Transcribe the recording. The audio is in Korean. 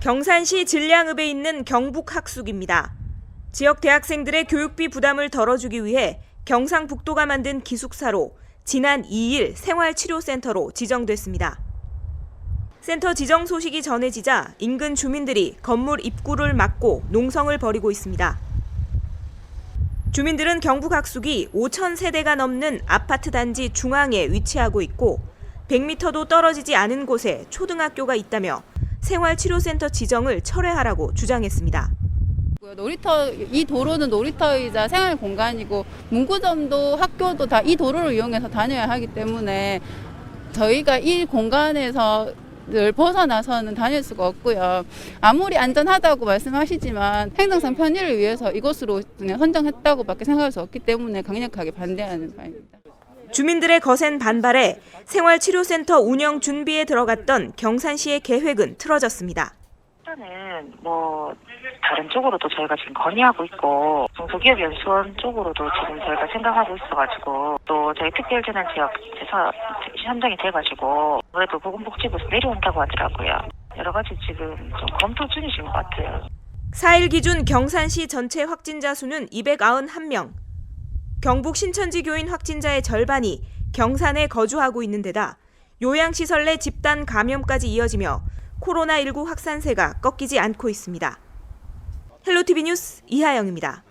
경산시 진량읍에 있는 경북학숙입니다. 지역 대학생들의 교육비 부담을 덜어주기 위해 경상북도가 만든 기숙사로 지난 2일 생활치료센터로 지정됐습니다. 센터 지정 소식이 전해지자 인근 주민들이 건물 입구를 막고 농성을 벌이고 있습니다. 주민들은 경북학숙이 5천 세대가 넘는 아파트 단지 중앙에 위치하고 있고 100m도 떨어지지 않은 곳에 초등학교가 있다며 생활치료센터 지정을 철회하라고 주장했습니다. 놀이터 이 도로는 놀이터이자 생활 공간이고 문구점도 학교도 다 이 도로를 이용해서 다녀야 하기 때문에 저희가 이 공간에서 늘 벗어나서는 다닐 수가 없고요. 아무리 안전하다고 말씀하시지만 행정상 편의를 위해서 이곳으로 선정했다고밖에 생각할 수 없기 때문에 강력하게 반대하는 바입니다. 주민들의 거센 반발에 생활치료센터 운영 준비에 들어갔던 경산시의 계획은 틀어졌습니다. 일단은 뭐 다른 쪽으로도 저희가 지금 건의하고 있고 중소기업 연수원 쪽으로도 지금 저희가 생각하고 있어가지고 또 저희 특별재난 지역 에서 선정이 돼가지고 그래도 보건복지부에서 내려온다고 하더라고요. 여러 가지 지금 좀 검토 중이신 것 같아요. 4일 기준 경산시 전체 확진자 수는 291명. 경북 신천지 교인 확진자의 절반이 경산에 거주하고 있는 데다 요양시설 내 집단 감염까지 이어지며 코로나19 확산세가 꺾이지 않고 있습니다. 헬로티비 뉴스 이하영입니다.